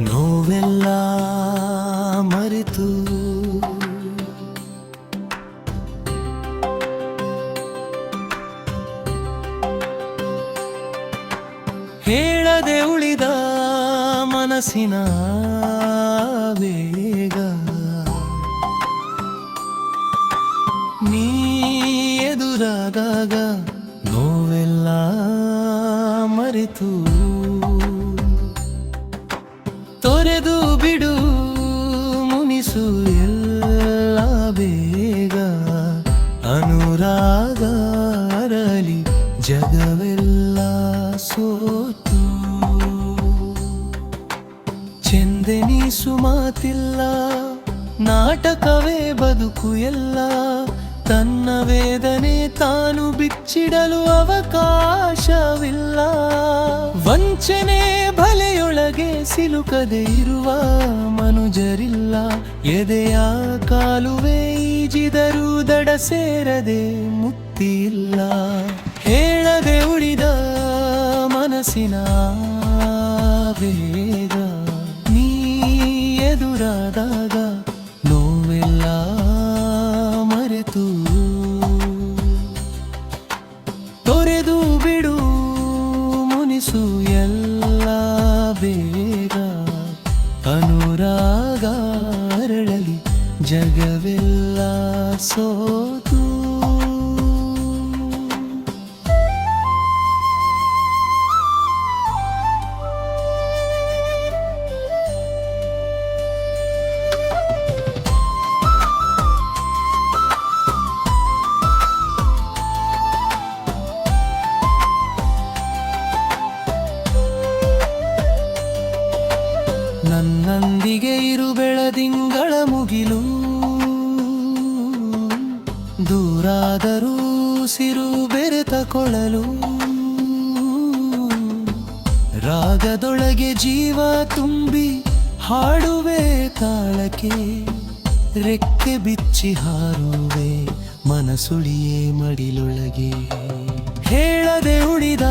ನೋವೆಲ್ಲ ಮರೆತು. ಹೇಳದೆ ಉಳಿದ ಮನಸ್ಸಿನ ವೇಗ ನೀ ಎದುರಾದಾಗ ನೋವೆಲ್ಲ ಮರೆತು. ತೊರೆದು ಬಿಡು, ಮುನಿಸು ಎಲ್ಲ ಬೇಗ. ಅನುರಾಗ ಅರಳಿ ಜಗವೆಲ್ಲ ಸೋತು. ಚೆಂದೆನಿಸು ಮಾತಿಲ್ಲ ನಾಟಕವೇ ಬದುಕು ಎಲ್ಲ. ತನ್ನ ವೇದನೆ ತಾನು ಬಿಚ್ಚಿಡಲು ಅವಕಾಶವಿಲ್ಲ. ವಂಚನೆ ಬಲೆಯೊಳಗೆ ಸಿಲುಕದೆ ಇರುವ ಮನುಜರಿಲ್ಲ. ಎದೆಯ ಕಾಲುವೆ ಈಜಿದರೂ ದಡ ಸೇರದೆ ಮುಕ್ತಿಯಿಲ್ಲ ಹೇಳದೆ ಉಳಿದ ಮನಸ್ಸಿನ ವೇಗ ನೀ ಎದುರಾದಾಗ ನೋವೆಲ್ಲ ಮರೆತು. ತೊರೆದು ಬಿಡು ಮುನಿಸು ಎಲ್ಲ ಬೇಗ ಅನುರಾಗ ಅರಳಲಿ ಜಗವೆಲ್ಲ ಸೋತು. ನನ್ನಂದಿಗೆ ಇರು ಬೆಳದಿಂಗಳ ಮುಗಿಲು. ದೂರಾದರೂ ಸಿರು ಬೆರೆತ ಕೊಳಲು ರಾಗದೊಳಗೆ ಜೀವ ತುಂಬಿ ಹಾಡುವೆ ತಾಳಕ್ಕೆ. ರೆಕ್ಕೆ ಬಿಚ್ಚಿ ಹಾರುವೆ ಮನಸುಳಿಯೇ ಮಡಿಲೊಳಗೆ. ಹೇಳದೆ ಉಳಿದ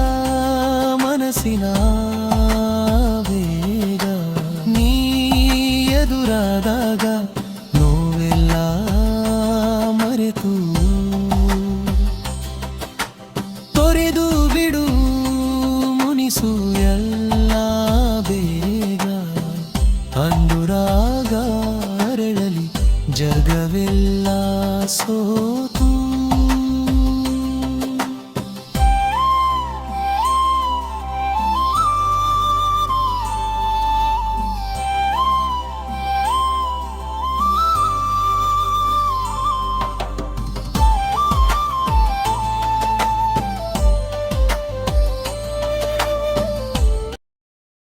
ಮನಸ್ಸಿನ ಅಂದುರಾಗ ಅರಳಲಿ ಜಗವೆಲ್ಲ ಸೋತು